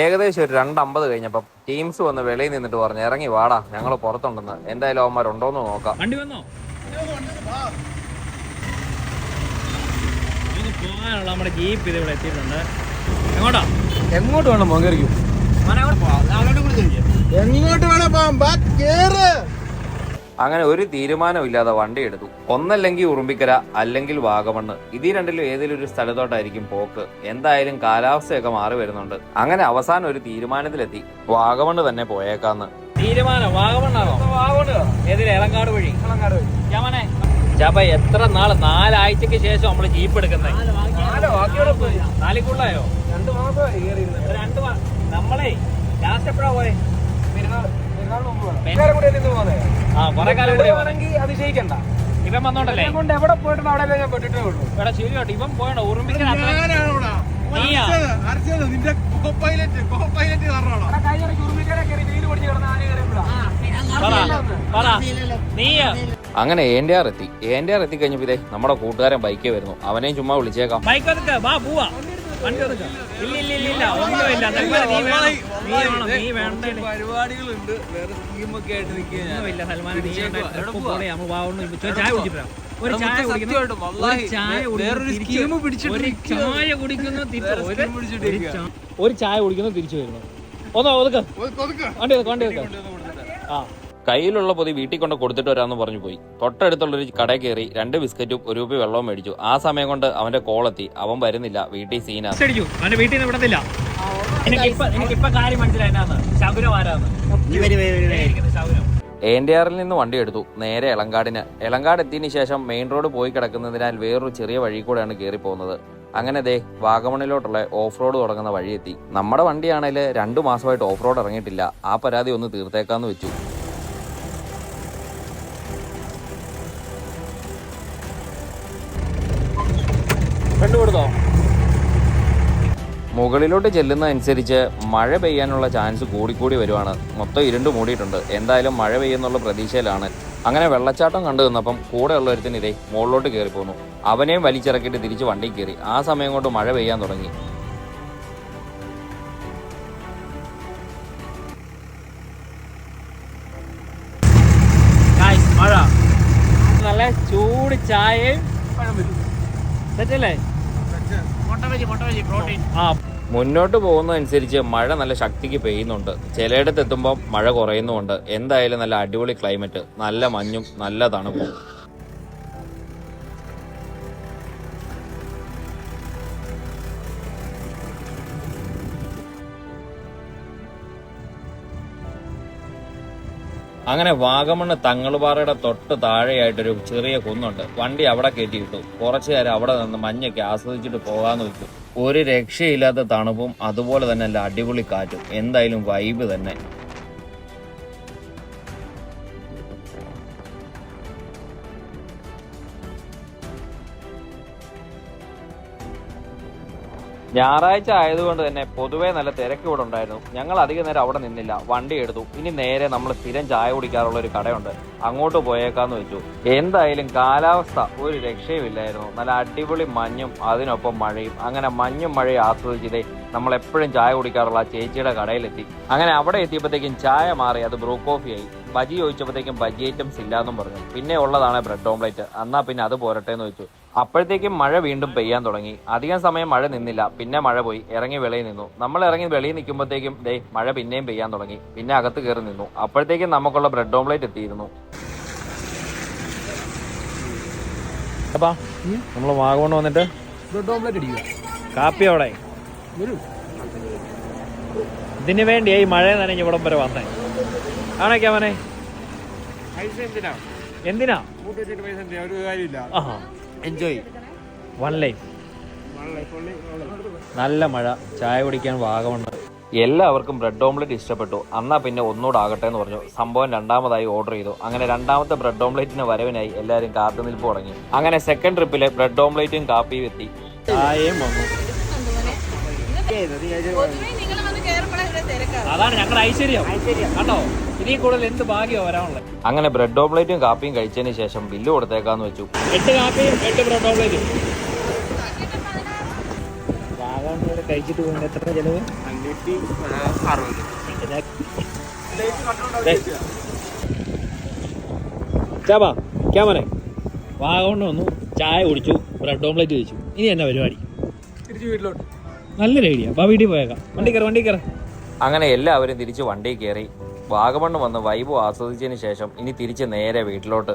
ഏകദേശം ഒരു രണ്ടമ്പത് കഴിഞ്ഞപ്പം ടീംസ് വന്ന് വെളിയിൽ നിന്നിട്ട് പറഞ്ഞു ഇറങ്ങി വാടാ ഞങ്ങൾ പുറത്തുണ്ടെന്ന്. എന്തായാലും അവന്മാരുണ്ടോന്ന് നോക്കാം. വണ്ടി വന്നോ? പോകാനുള്ള നമ്മുടെ ജീപ്പ് ഇത് ഇവിടെ എത്തിയിട്ടുണ്ട്. എങ്ങോട്ടാ? എങ്ങോട്ട് വേണം മോങ്കറിക്കും എങ്ങോട്ട് വേണം പോകാം? കേറ്. അങ്ങനെ ഒരു തീരുമാനമില്ലാതെ വണ്ടി എടുത്തു. ഒന്നല്ലെങ്കിൽ ഉറുമ്പിക്കര അല്ലെങ്കിൽ വാഗമണ്ണ്. ഇതീ രണ്ടിലും ഏതെങ്കിലും ഒരു സ്ഥലത്തോട്ടായിരിക്കും പോക്ക്. എന്തായാലും കാലാവസ്ഥയൊക്കെ മാറി വരുന്നുണ്ട്. അങ്ങനെ അവസാനം ഒരു തീരുമാനത്തിലെത്തി. വാഗമണ്ണ് തന്നെ പോയേക്കാന്ന്. തീരുമാനം. വാഗമണ്ണാണോ ഏതിൽ എളങ്കാട് വഴി. ഞാമനെ ചാപ്പ എത്ര നാൾ? നാലാഴ്ചക്ക് ശേഷം നമ്മൾ ജീപ്പ് എടുക്കുന്നത് നാലിക്കുള്ളായോ? രണ്ട് മാസമായി രണ്ട് നമ്മളെ ലാസ്റ്റ് എപ്പോഴാ പോയെ? പോകുന്നേ ആ കുറെ കാലം കൂടി ആണെങ്കിൽ അതിശയിക്കണ്ട ഇവൻ വന്നോണ്ടല്ലേ? എന്നെ കൊണ്ട് എവിടെ പോയിട്ടുണ്ട് അവിടെ ഞാൻ പെട്ടിട്ടേ ഉള്ളൂ. ശരിയോട്ട് ഇവൻ പോയണോ അങ്ങനെ എന്റെ ആർ എത്തി എന്റെ ആർ എത്തി കഴിഞ്ഞപ്പോൾ ഇതേ നമ്മുടെ കൂട്ടുകാരൻ ബൈക്കേ വരുന്നു. അവനെയും ചുമ്മാ വിളിച്ചേക്കാം. ബൈക്ക് വാ പോവാ. പരിപാടികളുണ്ട്. വേറെ സ്കീമൊക്കെ ആയിട്ട് സൽമാൻ നീ ചായ കുടിച്ചിട്ട്. ഒരു ചായ കുടിക്കുന്നു ഒരു ചായ കുടിക്കുന്നു തിരിച്ച് വരുന്നു ഒന്നോ ഒതുക്ക. വണ്ടി ഒതുക്ക ആ. കയ്യിലുള്ള പൊതി വീട്ടിൽ കൊണ്ട് കൊടുത്തിട്ട് വരാമെന്ന് പറഞ്ഞു പോയി. തൊട്ടടുത്തുള്ളൊരു കടയിൽ കയറി രണ്ട് ബിസ്ക്കറ്റും ഒരു രൂപ വെള്ളവും മേടിച്ചു. ആ സമയം കൊണ്ട് അവന്റെ കോൾ കോളെത്തി അവൻ വരുന്നില്ല. വീട്ടിൽ സീനാ വീട്ടിൽ നിന്ന് വിടത്തില്ല. ആറിൽ നിന്ന് വണ്ടി എടുത്തു. നേരെ എളങ്കാടിന്. എളങ്കാട് എത്തിയതിനു ശേഷം മെയിൻ റോഡ് പോയി കിടക്കുന്നതിനാൽ വേറൊരു ചെറിയ വഴി കൂടെയാണ് കയറി പോകുന്നത്. അങ്ങനെ ദേ വാഗമണിലോട്ടുള്ള ഓഫ് റോഡ് തുടങ്ങുന്ന വഴിയെത്തി. എത്തി നമ്മുടെ വണ്ടിയാണെങ്കിൽ രണ്ടു മാസമായിട്ട് ഓഫ് റോഡ് ഇറങ്ങിയിട്ടില്ല. ആ പരാതി ഒന്ന് തീർത്തേക്കാന്ന് വെച്ചു. ഫ്രണ്ട് കൊടുത്തോ മുകളിലോട്ട് ചെല്ലുന്നതനുസരിച്ച് മഴ പെയ്യാനുള്ള ചാൻസ് കൂടിക്കൂടി വരുവാണ്. മൊത്തം ഇരുണ്ട് മൂടിയിട്ടുണ്ട്. എന്തായാലും മഴ പെയ്യുന്നുള്ള പ്രതീക്ഷയിലാണ്. അങ്ങനെ വെള്ളച്ചാട്ടം കണ്ടു നിന്നപ്പം കൂടെ ഉള്ളൊരുത്തിന് ഇതേ മുകളിലോട്ട് കയറി പോന്നു അവനെയും വലിച്ചിറക്കിയിട്ട് തിരിച്ച് വണ്ടി കയറി. ആ സമയം കൊണ്ട് മഴ പെയ്യാൻ തുടങ്ങി. മഴ. നല്ല ചൂട് ചായയും സെറ്റല്ലേ വെജി പ്രോട്ടീൻ ആ. മുന്നോട്ട് പോകുന്നതനുസരിച്ച് മഴ നല്ല ശക്തിക്ക് പെയ്യുന്നുണ്ട്. ചിലയിടത്ത് എത്തുമ്പോൾ മഴ കുറയുന്നുണ്ട് എന്തായാലും നല്ല അടിപൊളി ക്ലൈമറ്റ് നല്ല മഞ്ഞും നല്ല തണുപ്പും. അങ്ങനെ വാഗമണ്ണ് തങ്ങളുപാറയുടെ തൊട്ട് താഴെയായിട്ടൊരു ചെറിയ കുന്നുണ്ട്. വണ്ടി അവിടെ കയറ്റിയിട്ടു. കുറച്ചു നേരം അവിടെ നിന്ന് മഞ്ഞൊക്കെ ആസ്വദിച്ചിട്ട് പോകാന്ന് വെച്ചു. ഒരു രക്ഷയില്ലാത്ത തണുപ്പും അതുപോലെ തന്നെ നല്ല അടിപൊളി കാറ്റും. എന്തായാലും വൈബ് തന്നെ. ഞായറാഴ്ച ആയതുകൊണ്ട് തന്നെ പൊതുവേ നല്ല തിരക്ക് ഇവിടെ ഉണ്ടായിരുന്നു. ഞങ്ങൾ അധിക നേരം അവിടെ നിന്നില്ല. വണ്ടി എടുത്തു. ഇനി നേരെ നമ്മൾ സ്ഥിരം ചായ കുടിക്കാറുള്ള ഒരു കടയുണ്ട്. അങ്ങോട്ട് പോയേക്കാന്ന് വെച്ചു. എന്തായാലും കാലാവസ്ഥ ഒരു രക്ഷയുമില്ലായിരുന്നു. നല്ല അടിപൊളി മഞ്ഞും അതിനൊപ്പം മഴയും. അങ്ങനെ മഞ്ഞും മഴയും ആസ്വദിച്ചതേ നമ്മൾ എപ്പോഴും ചായ കുടിക്കാറുള്ള ആ ചേച്ചിയുടെ കടയിലെത്തി. അങ്ങനെ അവിടെ എത്തിയപ്പോഴത്തേക്കും ചായ മാറി അത് ബ്രൂ കോഫിയായി ബജി ചോദിച്ചപ്പോഴത്തേക്കും ബജി ഐറ്റംസ് ഇല്ലാന്നും പറഞ്ഞു. പിന്നെ ഉള്ളതാണ് ബ്രെഡ് ഓംലേറ്റ്. എന്നാ പിന്നെ അത് പോരട്ടെ എന്ന് വെച്ചു അപ്പോഴത്തേക്കും മഴ വീണ്ടും പെയ്യാൻ തുടങ്ങി. അധികം സമയം മഴ നിന്നില്ല. പിന്നെ മഴ പോയി. ഇറങ്ങി വെളിയിൽ നിന്നു. നമ്മൾ ഇറങ്ങി വെളിയിൽ നിൽക്കുമ്പോഴത്തേക്കും ദേ മഴ പിന്നെയും പെയ്യാൻ തുടങ്ങി. പിന്നെ അകത്ത് കയറി നിന്നു. അപ്പോഴത്തേക്കും നമുക്കുള്ള ബ്രെഡ് ഓംലേറ്റ് എത്തിയിരുന്നു. അപ്പാ നമ്മൾ വാഗമണ് വന്നിട്ട് ബ്രെഡ് ഓംലെറ്റ് അടിക്കുക. കാപ്പി അവിടെ. ഇതിന് വേണ്ടിയാ ഈ മഴ നനഞ്ഞ് ഇവിടം വരെ വന്നേ. ആണൊക്കെ അവനെ പൈസ എന്തിനാ? എൻജോയ് വൺ ലൈഫ് നല്ല മഴ. ചായ കുടിക്കാൻ വാഗമുണ്ട്. എല്ലാവർക്കും ബ്രെഡ് ഓംലെറ്റ് ഇഷ്ടപ്പെട്ടു. എന്നാൽ പിന്നെ ഒന്നുകൂടെ ആകട്ടെ എന്ന് പറഞ്ഞു. സംഭവം രണ്ടാമതായി ഓർഡർ ചെയ്തു. അങ്ങനെ രണ്ടാമത്തെ ബ്രെഡ് ഓംലെറ്റിന് വരവിനായി എല്ലാവരും കാത്തുനിൽപ്പ് തുടങ്ങി. അങ്ങനെ സെക്കൻഡ് ട്രിപ്പിലെ ബ്രെഡ് ഓംലെറ്റും കാപ്പിയും എത്തി. ചായയും വന്നു. അതാണ് ഞങ്ങളുടെ ഐശ്വര്യം. കണ്ടോ ഇനി കൂടുതൽ എന്ത് ഭാഗ്യം വരാനുള്ളത്? അങ്ങനെ ബ്രെഡ് ഓംലേറ്റും കാപ്പിയും കഴിച്ചതിന് ശേഷം ബില്ല് കൊടുത്തേക്കാന്ന് വെച്ചു. എട്ട് കാപ്പിയും എട്ട് ബ്രെഡ് ഓംലേറ്റും. കഴിച്ചിട്ട് പോകുന്നത് എത്ര ചെലവ്? നൂറ്റി അറുപത്. ചാപ്പാ ക്യാമറേ വാഗോണ്ട് വന്നു ചായ കുടിച്ചു ബ്രെഡ് ഓംലേറ്റ് കഴിച്ചു. ഇനി എന്നാ പരിപാടി? തിരിച്ചു വീട്ടിലോട്ട്. നല്ലൊരു ഐഡിയ. വീട്ടിൽ പോയേക്കാം. വണ്ടി കയറി വണ്ടി കയറി അങ്ങനെ എല്ലാവരും തിരിച്ച് വണ്ടി കയറി. വാഗമണ്ണ് വന്ന് വൈബ് ആസ്വദിച്ചതിന് ശേഷം ഇനി തിരിച്ച് നേരെ വീട്ടിലോട്ട്.